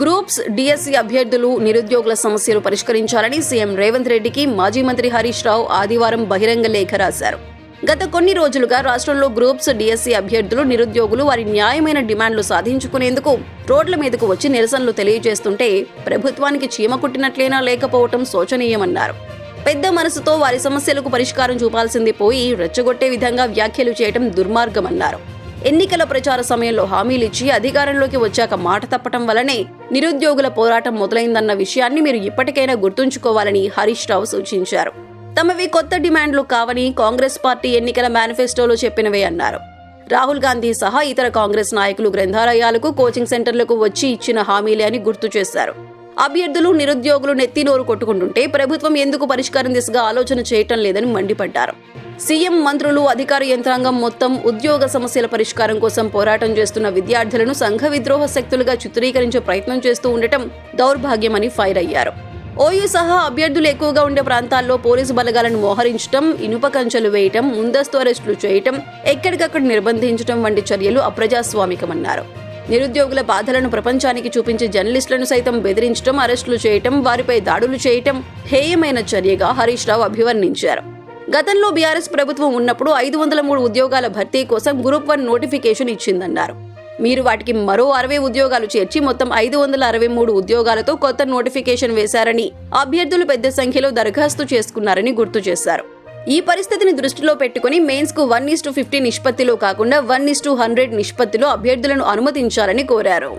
Groups DSC అభ్యర్థులు నిరుద్యోగుల సమస్యలు పరిష్కరించాలని సీఎం రేవంత్ రెడ్డికి మాజీ మంత్రి హరీష్ రావు ఆదివారం బహిరంగ లేఖ రాశారు. గత కొన్ని రోజులుగా రాష్ట్రంలో గ్రూప్స్ డిఎస్సీ అభ్యర్థులు నిరుద్యోగులు వారి న్యాయమైన డిమాండ్లు సాధించుకునేందుకు రోడ్ల మీదకు వచ్చి నిరసనలు తెలియజేస్తుంటే ప్రభుత్వానికి చీమ కుట్టినట్లేనా లేకపోవటం శోచనీయమన్నారు. పెద్ద మనసుతో వారి సమస్యలకు పరిష్కారం చూపాల్సింది పోయి రెచ్చగొట్టే విధంగా వ్యాఖ్యలు చేయటం దుర్మార్గమన్నారు. ఎన్నికల ప్రచార సమయంలో హామీలు ఇచ్చి అధికారంలోకి వచ్చాక మాట తప్పటం వలనే నిరుద్యోగుల పోరాటం మొదలైందన్న విషయాన్ని మీరు ఇప్పటికైనా గుర్తుంచుకోవాలని హరీష్ రావు సూచించారు. తమవి కొత్త డిమాండ్లు కావని కాంగ్రెస్ పార్టీ ఎన్నికల మేనిఫెస్టోలో చెప్పినవే అన్నారు. రాహుల్ గాంధీ సహా ఇతర కాంగ్రెస్ నాయకులు గ్రంథాలయాలకు కోచింగ్ సెంటర్లకు వచ్చి ఇచ్చిన హామీలే అని గుర్తు చేశారు. అభ్యర్థులు నిరుద్యోగులు నెత్తి నోరు కొట్టుకుంటుంటే ప్రభుత్వం ఎందుకు పరిష్కారం దిశగా ఆలోచన చేయటం లేదని మండిపడ్డారు. సీఎం మంత్రులు అధికార యంత్రాంగం మొత్తం ఉద్యోగ సమస్యల పరిష్కారం కోసం పోరాటం చేస్తున్న విద్యార్థులను సంఘ విద్రోహ శక్తులుగా చిత్రీకరించే ప్రయత్నం చేస్తూ ఉండటం దౌర్భాగ్యమని ఫైర్ అయ్యారు. ఓయూ సహా అభ్యర్థులు ఎక్కువగా ఉండే ప్రాంతాల్లో పోలీసు బలగాలను మోహరించడం ఇనుప కంచెలు వేయటం ముందస్తు అరెస్టులు చేయటం ఎక్కడికక్కడ నిర్బంధించడం వంటి చర్యలు అప్రజాస్వామికమన్నారు. నిరుద్యోగుల బాధలను ప్రపంచానికి చూపించే జర్నలిస్టులను సైతం బెదిరించడం అరెస్టులు చేయటం వారిపై దాడులు చేయటం హేయమైన చర్యగా హరీష్ రావు అభివర్ణించారు. గతంలో బీఆర్ఎస్ ప్రభుత్వం ఉన్నప్పుడు ఐదు వందల మూడు ఉద్యోగాల భర్తీ కోసం గ్రూప్ వన్ నోటిఫికేషన్ ఇచ్చిందన్నారు. మీరు వాటికి మరో అరవై ఉద్యోగాలు చేర్చి మొత్తం ఐదు వందల అరవై మూడు ఉద్యోగాలతో కొత్త నోటిఫికేషన్ వేశారని అభ్యర్థులు పెద్ద సంఖ్యలో దరఖాస్తు చేసుకున్నారని గుర్తు చేశారు. ఈ పరిస్థితిని దృష్టిలో పెట్టుకుని మెయిన్స్కు వన్ ఇస్టు ఫిఫ్టీ నిష్పత్తిలో కాకుండా వన్ ఇస్టు హండ్రెడ్ నిష్పత్తిలో అభ్యర్థులను అనుమతించాలని కోరారు.